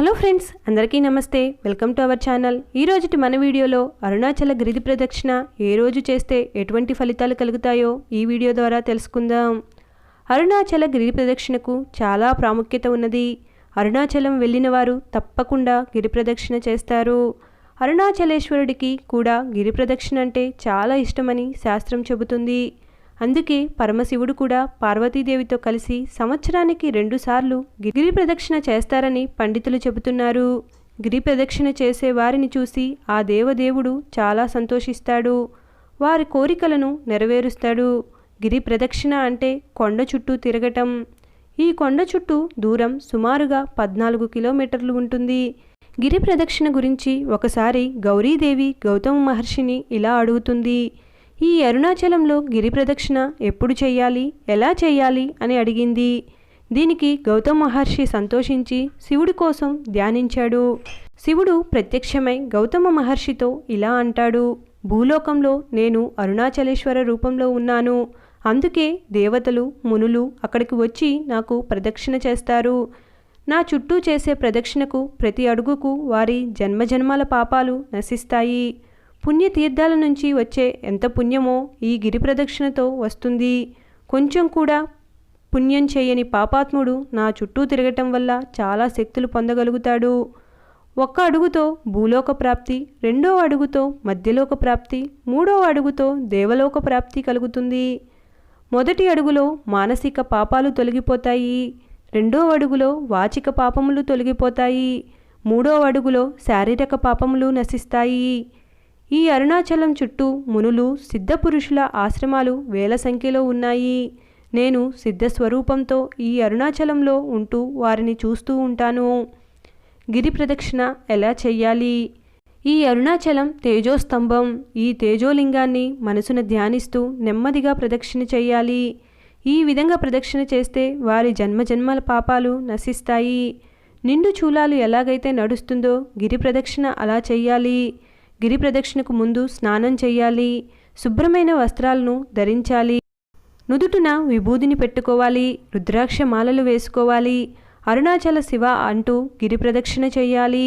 Hello friends అందరికీ నమస్తే. Welcome to our channel. ఈ మన వీడియోలో అరుణాచల గిరిది ప్రదక్షిణ ఏ రోజు చేస్తే ఎటువంటి ఫలితాలు కలుగుతాయో ఈ వీడియో ద్వారా తెలుసుకుందాం. అరుణాచల గిరి ప్రదక్షిణకు చాలా ప్రాముఖ్యత ఉన్నది. అరుణాచలం వెళ్ళిన వారు తప్పకుండా గిరి ప్రదక్షిణ చేస్తారు. అరుణాచలేశ్వరుడికి కూడా గిరి ప్రదక్షిణ అంటే చాలా ఇష్టమని శాస్త్రం చెబుతుంది. అందుకే పరమశివుడు కూడా పార్వతీదేవితో కలిసి సంవత్సరానికి రెండుసార్లు గిరి ప్రదక్షిణ చేస్తారని పండితులు చెబుతున్నారు. గిరి ప్రదక్షిణ చేసే వారిని చూసి ఆ దేవదేవుడు చాలా సంతోషిస్తాడు. వారి కోరికలను నెరవేరుస్తాడు. గిరి ప్రదక్షిణ అంటే కొండ చుట్టూ తిరగటం. ఈ కొండ చుట్టూ దూరం సుమారుగా పద్నాలుగు కిలోమీటర్లు ఉంటుంది. గిరి ప్రదక్షిణ గురించి ఒకసారి గౌరీదేవి గౌతమ మహర్షిని ఇలా అడుగుతుంది. ఈ అరుణాచలంలో గిరి ప్రదక్షిణ ఎప్పుడు చేయాలి? ఎలా చేయాలి? అని అడిగింది. దీనికి గౌతమ మహర్షి సంతోషించి శివుడి కోసం ధ్యానించాడు. శివుడు ప్రత్యక్షమై గౌతమ మహర్షితో ఇలా అంటాడు. భూలోకంలో నేను అరుణాచలేశ్వర రూపంలో ఉన్నాను. అందుకే దేవతలు మునులు అక్కడికి వచ్చి నాకు ప్రదక్షిణ చేస్తారు. నా చుట్టూ చేసే ప్రదక్షిణకు ప్రతి అడుగుకు వారి జన్మజన్మాల పాపాలు నశిస్తాయి. పుణ్యతీర్థాల నుంచి వచ్చే ఎంత పుణ్యమో ఈ గిరి ప్రదక్షిణతో వస్తుంది. కొంచెం కూడా పుణ్యం చేయని పాపాత్ముడు నా చుట్టూ తిరగటం వల్ల చాలా శక్తులు పొందగలుగుతాడు. ఒక్క అడుగుతో భూలోక ప్రాప్తి రెండో అడుగుతో మధ్యలోక ప్రాప్తి మూడో అడుగుతో దేవలోక ప్రాప్తి కలుగుతుంది. మొదటి అడుగులో మానసిక పాపాలు తొలగిపోతాయి రెండో అడుగులో వాచిక పాపములు తొలగిపోతాయి మూడో అడుగులో శారీరక పాపములు నశిస్తాయి. ఈ అరుణాచలం చుట్టూ మునులు సిద్ధపురుషుల ఆశ్రమాలు వేల సంఖ్యలో ఉన్నాయి. నేను సిద్ధస్వరూపంతో ఈ అరుణాచలంలో ఉంటూ వారిని చూస్తూ ఉంటాను. గిరి ప్రదక్షిణ ఎలా చెయ్యాలి? ఈ అరుణాచలం తేజోస్తంభం. ఈ తేజోలింగాన్ని మనసున ధ్యానిస్తూ నెమ్మదిగా ప్రదక్షిణ చేయాలి ఈ విధంగా ప్రదక్షిణ చేస్తే వారి జన్మజన్మల పాపాలు నశిస్తాయి. నిండు చూలాలు ఎలాగైతే నడుస్తుందో గిరి ప్రదక్షిణ అలా చెయ్యాలి. గిరి ప్రదక్షిణకు ముందు స్నానం చేయాలి శుభ్రమైన వస్త్రాలను ధరించాలి నుదుటున విభూదిని పెట్టుకోవాలి రుద్రాక్ష మాలలు వేసుకోవాలి అరుణాచల శివ అంటూ గిరి ప్రదక్షిణ చేయాలి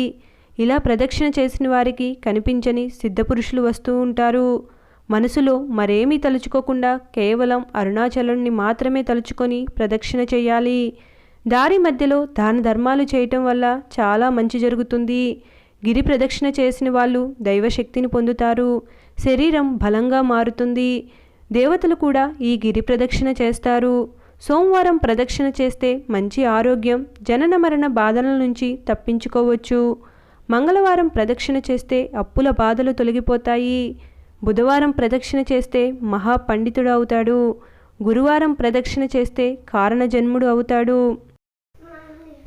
ఇలా ప్రదక్షిణ చేసిన వారికి కనిపించని సిద్ధపురుషులు వస్తూ ఉంటారు. మనసులో మరేమీ తలుచుకోకుండా కేవలం అరుణాచలుణ్ణి మాత్రమే తలుచుకొని ప్రదక్షిణ చేయాలి దారి మధ్యలో దాన ధర్మాలు చేయటం వల్ల చాలా మంచి జరుగుతుంది. గిరి ప్రదక్షిణ చేసిన వాళ్ళు దైవశక్తిని పొందుతారు. శరీరం బలంగా మారుతుంది. దేవతలు కూడా ఈ గిరి ప్రదక్షిణ చేస్తారు. సోమవారం ప్రదక్షిణ చేస్తే మంచి ఆరోగ్యం జనన మరణ బాధల నుంచి తప్పించుకోవచ్చు. మంగళవారం ప్రదక్షిణ చేస్తే అప్పుల బాధలు తొలగిపోతాయి. బుధవారం ప్రదక్షిణ చేస్తే మహాపండితుడు అవుతాడు. గురువారం ప్రదక్షిణ చేస్తే కారణజన్ముడు అవుతాడు.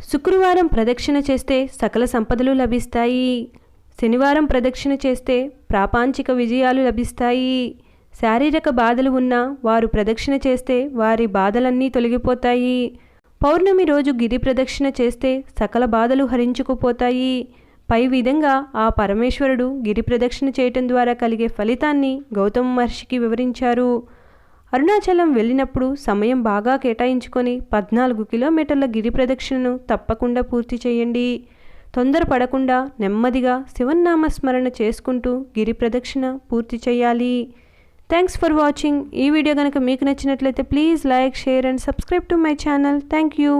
శుక్రవారం ప్రదక్షిణ చేస్తే సకల సంపదలు లభిస్తాయి. శనివారం ప్రదక్షిణ చేస్తే ప్రాపాంచిక విజయాలు లభిస్తాయి. శారీరక బాధలు ఉన్నా వారు ప్రదక్షిణ చేస్తే వారి బాధలన్నీ తొలగిపోతాయి. పౌర్ణమి రోజు గిరి ప్రదక్షిణ చేస్తే సకల బాధలు హరించుకుపోతాయి. పై విధంగా ఆ పరమేశ్వరుడు గిరి ప్రదక్షిణ చేయటం ద్వారా కలిగే ఫలితాన్ని గౌతమ మహర్షికి వివరించారు. అరుణాచలం వెళ్ళినప్పుడు సమయం బాగా కేటాయించుకొని పద్నాలుగు కిలోమీటర్ల గిరి ప్రదక్షిణను తప్పకుండా పూర్తి చేయండి. తొందరపడకుండా నెమ్మదిగా శివన్నామస్మరణ చేసుకుంటూ గిరి ప్రదక్షిణ పూర్తి చేయాలి. థ్యాంక్స్ ఫర్ వాచింగ్ ఈ వీడియో కనుక మీకు నచ్చినట్లయితే please like share and subscribe to my channel thank you